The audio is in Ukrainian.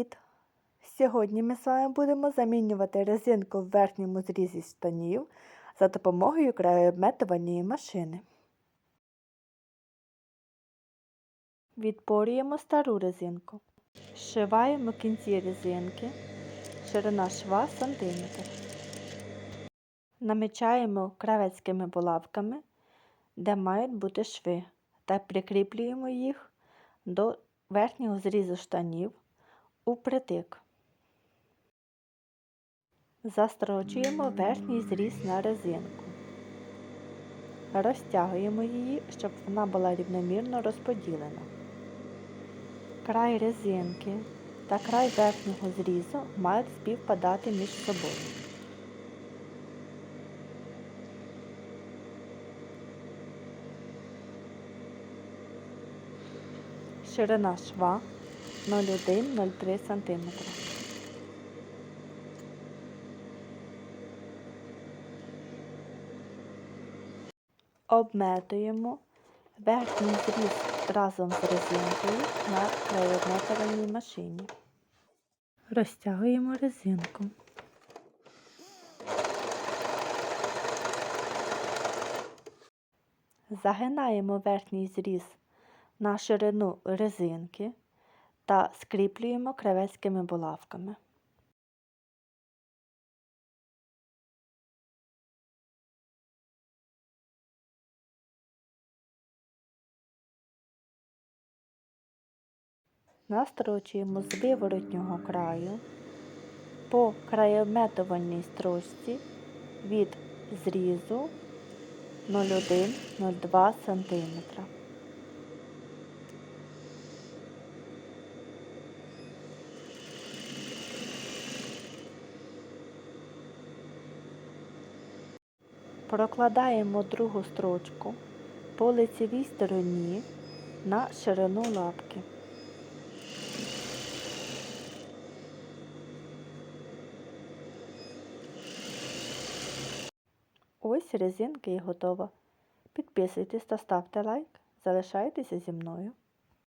Привіт! Сьогодні ми з вами будемо замінювати резинку в верхньому зрізі штанів за допомогою краєобметувальної машини. Відпорюємо стару резинку. Зшиваємо кінці резинки, ширина шва сантиметр. Намічаємо кравецькими булавками, де мають бути шви, та прикріплюємо їх до верхнього зрізу штанів упритик. Застрочуємо верхній зріз на резинку. Розтягуємо її, щоб вона була рівномірно розподілена. Край резинки та край верхнього зрізу мають співпадати між собою. Ширина шва 0,1-0,3 см. Обметуємо верхній зріз разом з резинкою на краєобметувальній машині. Розтягуємо резинку. Загинаємо верхній зріз на ширину резинки та скріплюємо кравецькими булавками. Настрочуємо з виворотнього краю по краєметувальній строчці від зрізу 0,1-0,2 см. Прокладаємо другу строчку по лицевій стороні на ширину лапки. Ось резинка і готова. Підписуйтесь та ставте лайк. Залишайтеся зі мною.